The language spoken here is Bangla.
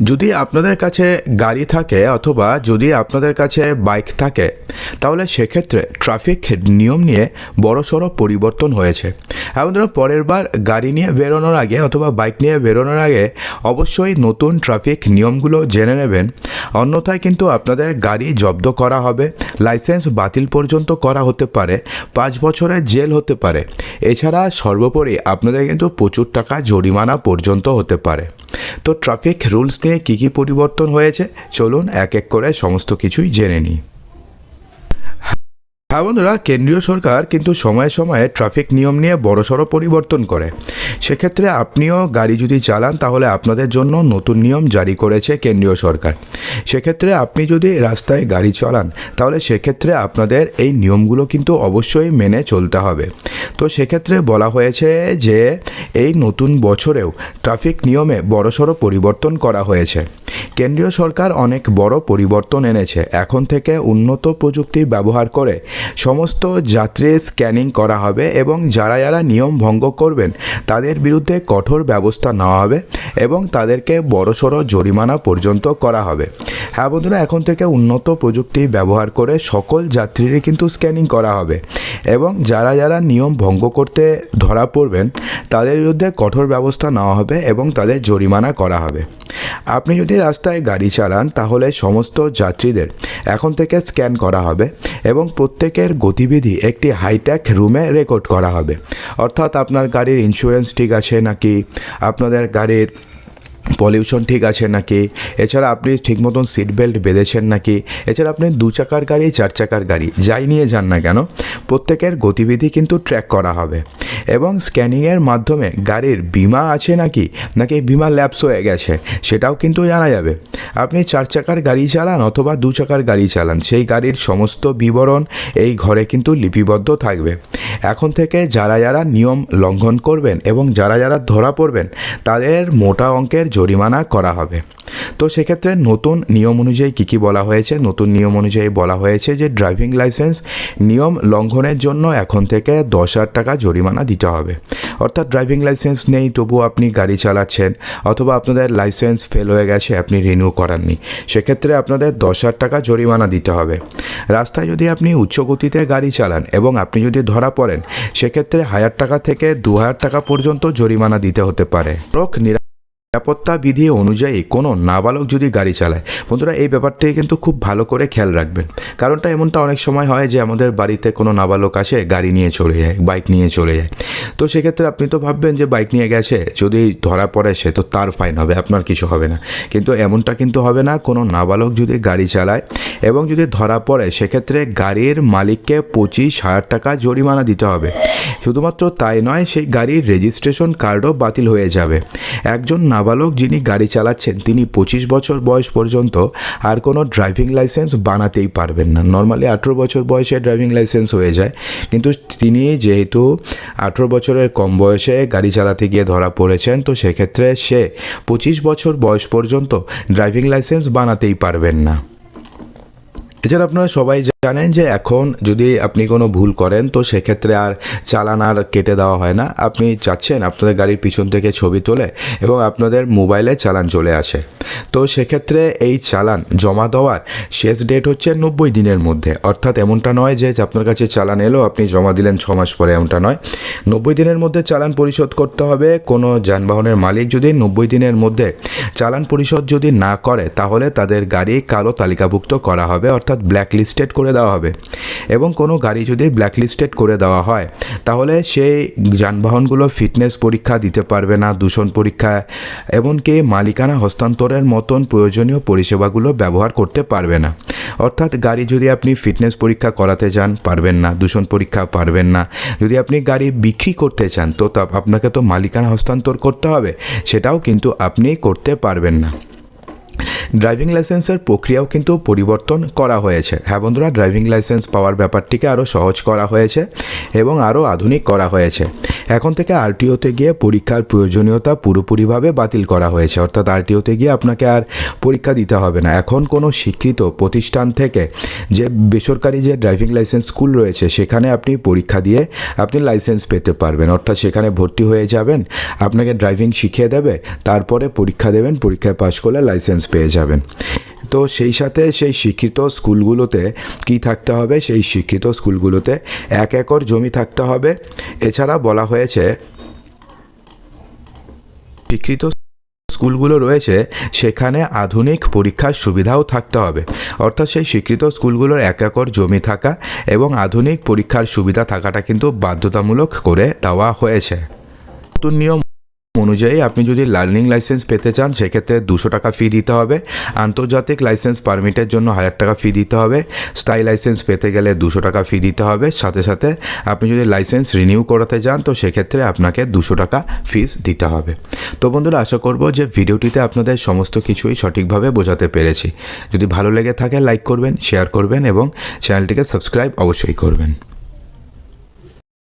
যদি আপনাদের কাছে গাড়ি থাকে অথবা যদি আপনাদের কাছে বাইক থাকে, তাহলে সেক্ষেত্রে ট্রাফিক নিয়ম নিয়ে বড়সড় পরিবর্তন হয়েছে। এবং ধরো পরের বার গাড়ি নিয়ে বেরোনোর আগে অথবা বাইক নিয়ে বেরোনোর আগে অবশ্যই নতুন ট্রাফিক নিয়মগুলো জেনে নেবেন। অন্যথায় কিন্তু আপনাদের গাড়ি জব্দ করা হবে, লাইসেন্স বাতিল পর্যন্ত করা হতে পারে, পাঁচ বছরের জেল হতে পারে। এছাড়া সর্বোপরি আপনাদের কিন্তু প্রচুর টাকা জরিমানা পর্যন্ত হতে পারে। তো ট্রাফিক রুলস নিয়ে কী কী পরিবর্তন হয়েছে? চলুন এক এক করে সমস্ত কিছুই জেনে নিই। হ্যাঁ বন্ধুরা, কেন্দ্রীয় সরকার কিন্তু সময়ে সময়ে ট্রাফিক নিয়ম নিয়ে বড়সড় পরিবর্তন করে। সেক্ষেত্রে আপনিও গাড়ি যদি চালান, তাহলে আপনাদের জন্য নতুন নিয়ম জারি করেছে কেন্দ্রীয় সরকার। সেক্ষেত্রে আপনি যদি রাস্তায় গাড়ি চালান, তাহলে সেক্ষেত্রে আপনাদের এই নিয়মগুলো কিন্তু অবশ্যই মেনে চলতে হবে। তো সেক্ষেত্রে বলা হয়েছে যে, এই নতুন বছরেও ট্রাফিক নিয়মে বড়সড় পরিবর্তন করা হয়েছে। কেন্দ্রীয় সরকার অনেক বড় পরিবর্তন এনেছে। এখন থেকে উন্নত প্রযুক্তি ব্যবহার করে সমস্ত যাত্রীর স্ক্যানিং করা হবে এবং যারা যারা নিয়ম ভঙ্গ করবেন, তাদের বিরুদ্ধে কঠোর ব্যবস্থা নেওয়া হবে এবং তাদেরকে বড়সড় জরিমানা পর্যন্ত করা হবে। হ্যাঁ বন্ধুরা, এখন থেকে উন্নত প্রযুক্তি ব্যবহার করে সকল যাত্রীরই কিন্তু স্ক্যানিং করা হবে এবং যারা যারা নিয়ম ভঙ্গ করতে ধরা পড়বেন, তাদের বিরুদ্ধে কঠোর ব্যবস্থা নেওয়া হবে এবং তাদের জরিমানা করা হবে। আপনি যদি রাস্তায় গাড়ি চালান, তাহলে সমস্ত যাত্রীদের এখন থেকে স্ক্যান করা হবে এবং প্রত্যেকের গতিবিধি একটি হাইটেক রুমে রেকর্ড করা হবে। অর্থাৎ আপনার গাড়ির ইন্স্যুরেন্স ঠিক আছে নাকি? আপনাদের গাড়ির পলিউশন ঠিক আছে নাকি? এছাড়া আপনি ঠিক মতন সিট বেল্ট বেঁধেছেন নাকি? এছাড়া আপনি দু চাকার গাড়ি, চার চাকার গাড়ি, যাই নিয়ে যান না কেন, প্রত্যেকের গতিবিধি কিন্তু ট্র্যাক করা হবে। এবং স্ক্যানিংয়ের মাধ্যমে গাড়ির বিমা আছে নাকি? নাকি বিমা ল্যাপস হয়ে গেছে? সেটাও কিন্তু জানা যাবে। আপনি চার চাকার গাড়ি চালান অথবা দু চাকার গাড়ি চালান, সেই গাড়ির সমস্ত বিবরণ এই ঘরে কিন্তু লিপিবদ্ধ থাকবে। এখন থেকে যারা যারা নিয়ম লঙ্ঘন করবেন এবং যারা যারা ধরা পড়বেন, তাদের মোটা অঙ্কের জরিমানা করা হবে। তো সেক্ষেত্রে নতুন নিয়ম অনুযায়ী কী কী বলা হয়েছে? নতুন নিয়ম অনুযায়ী বলা হয়েছে যে ড্রাইভিং লাইসেন্স নিয়ম লঙ্ঘনের জন্য এখন থেকে দশ হাজার টাকা জরিমানা দিতে হবে। অর্থাৎ ড্রাইভিং লাইসেন্স নেই, তবু আপনি গাড়ি চালাচ্ছেন অথবা আপনাদের লাইসেন্স ফেল হয়ে গেছে, আপনি রিনিউ করাননি। সেক্ষেত্রে আপনাদের দশ হাজার টাকা জরিমানা দিতে হবে। রাস্তায় যদি আপনি উচ্চ গতিতে গাড়ি চালান এবং আপনি যদি ধরা পড়েন, সেক্ষেত্রে হাজার টাকা থেকে দু হাজার টাকা পর্যন্ত জরিমানা দিতে হতে পারে। রোগ নিরাপত্তা বিধি অনুযায়ী কোনো নাবালক যদি গাড়ি চালায়, বন্ধুরা এই ব্যাপারটাই কিন্তু খুব ভালো করে খেয়াল রাখবেন। কারণটা এমনটা অনেক সময় হয় যে আমাদের বাড়িতে কোনো নাবালক আসে, গাড়ি নিয়ে চলে যায়, বাইক নিয়ে চলে যায়। তো সেক্ষেত্রে আপনি তো ভাববেন যে বাইক নিয়ে গেছে, যদি ধরা পড়ে সে, তো তার ফাইন হবে, আপনার কিছু হবে না। কিন্তু এমনটা কিন্তু হবে না, কোনো নাবালক যদি গাড়ি চালায় এবং যদি ধরা পড়ে, সেক্ষেত্রে গাড়ির মালিককে পঁচিশ হাজার টাকা জরিমানা দিতে হবে। শুধুমাত্র তাই নয়, সেই গাড়ির রেজিস্ট্রেশন কার্ডও বাতিল হয়ে যাবে। একজন নাবালক যিনি গাড়ি চালাচ্ছেন, তিনি পঁচিশ বছর বয়স পর্যন্ত আর কোনো ড্রাইভিং লাইসেন্স বানাতেই পারবেন না। নর্মালি আঠেরো বছর বয়সে ড্রাইভিং লাইসেন্স হয়ে যায়। কিন্তু তিনি যেহেতু আঠেরো বছরের কম বয়সে গাড়ি চালাতে গিয়ে ধরা পড়েছেন, তো সেক্ষেত্রে সে পঁচিশ বছর বয়স পর্যন্ত ড্রাইভিং লাইসেন্স বানাতেই পারবেন না। এছাড়া আপনারা সবাই জানেন যে এখন যদি আপনি কোনো ভুল করেন, তো সেক্ষেত্রে আর চালান আর কেটে দেওয়া হয় না। আপনি চাচ্ছেন আপনাদের গাড়ির পিছন থেকে ছবি তোলে এবং আপনাদের মোবাইলে চালান চলে আসে। তো সেক্ষেত্রে এই চালান জমা দেওয়ার শেষ ডেট হচ্ছে নব্বই দিনের মধ্যে। অর্থাৎ এমনটা নয় যে আপনার কাছে চালান এলো, আপনি জমা দিলেন ছ মাস পরে এমনটা নয়। নব্বই দিনের মধ্যে চালান পরিশোধ করতে হবে। কোনো যানবাহনের মালিক যদি নব্বই দিনের মধ্যে চালান পরিশোধ যদি না করে, তাহলে তাদের গাড়ি কালো তালিকাভুক্ত করা হবে। অর্থাৎ ব্ল্যাক লিস্টেড করে দেওয়া হবে। এবং কোনো গাড়ি যদি ব্ল্যাকলিস্টেড করে দেওয়া হয়, তাহলে সেই যানবাহনগুলো ফিটনেস পরীক্ষা দিতে পারবে না, দূষণ পরীক্ষা, এমনকি মালিকানা হস্তান্তরের মতন প্রয়োজনীয় পরিষেবাগুলো ব্যবহার করতে পারবে না। অর্থাৎ গাড়ি যদি আপনি ফিটনেস পরীক্ষা করাতে যান, পারবেন না, দূষণ পরীক্ষা পারবেন না। যদি আপনি গাড়ি বিক্রি করতে চান তা আপনাকে তো মালিকানা হস্তান্তর করতে হবে, সেটাও কিন্তু আপনি করতে পারবেন না। ড্রাইভিং লাইসেন্সের প্রক্রিয়াও কিন্তু পরিবর্তন করা হয়েছে। হ্যাঁ বন্ধুরা ড্রাইভিং লাইসেন্স পাওয়ার ব্যাপারটিকে আরও সহজ করা হয়েছে এবং আরও আধুনিক করা হয়েছে। এখন থেকে আরটিওতে গিয়ে পরীক্ষার প্রয়োজনীয়তা পুরোপুরিভাবে বাতিল করা হয়েছে। অর্থাৎ আরটিওতে গিয়ে আপনাকে আর পরীক্ষা দিতে হবে না। এখন কোনো স্বীকৃত প্রতিষ্ঠান থেকে যে বেসরকারি যে ড্রাইভিং লাইসেন্স স্কুল রয়েছে, সেখানে আপনি পরীক্ষা দিয়ে আপনি লাইসেন্স পেতে পারবেন। অর্থাৎ সেখানে ভর্তি হয়ে যাবেন, আপনাকে ড্রাইভিং শিখিয়ে দেবে, তারপরে পরীক্ষা দেবেন, পরীক্ষায় পাশ করলে লাইসেন্স পেয়ে যাবেন। তো সেই সাথে সেই শিক্ষিত স্কুলগুলোতে কি থাকতে হবে? সেই শিক্ষিত স্কুলগুলোতে এক একর জমি থাকতে হবে। এছাড়া বলা হয়েছে স্বীকৃত স্কুলগুলো রয়েছে, সেখানে আধুনিক পরীক্ষার সুবিধাও থাকতে হবে। অর্থাৎ সেই স্বীকৃত স্কুলগুলোর এক একর জমি থাকা এবং আধুনিক পরীক্ষার সুবিধা থাকাটা কিন্তু বাধ্যতামূলক করে দেওয়া হয়েছে। নতুন নিয়ম অনুযায়ী আপনি যদি লার্নিং লাইসেন্স পেতে চান, সেক্ষেত্রে দুশো টাকা ফি দিতে হবে। আন্তর্জাতিক লাইসেন্স পারমিটের জন্য হাজার টাকা ফি দিতে হবে। স্থায়ী লাইসেন্স পেতে গেলে দুশো টাকা ফি দিতে হবে। সাথে সাথে আপনি যদি লাইসেন্স রিনিউ করাতে যান তো সেক্ষেত্রে আপনাকে দুশো টাকা ফিস দিতে হবে। তো বন্ধুরা, আশা করব যে ভিডিওটিতে আপনাদের সমস্ত কিছুই সঠিকভাবে বোঝাতে পেরেছি। যদি ভালো লেগে থাকে লাইক করবেন শেয়ার করবেন এবং চ্যানেলটিকে সাবস্ক্রাইব অবশ্যই করবেন।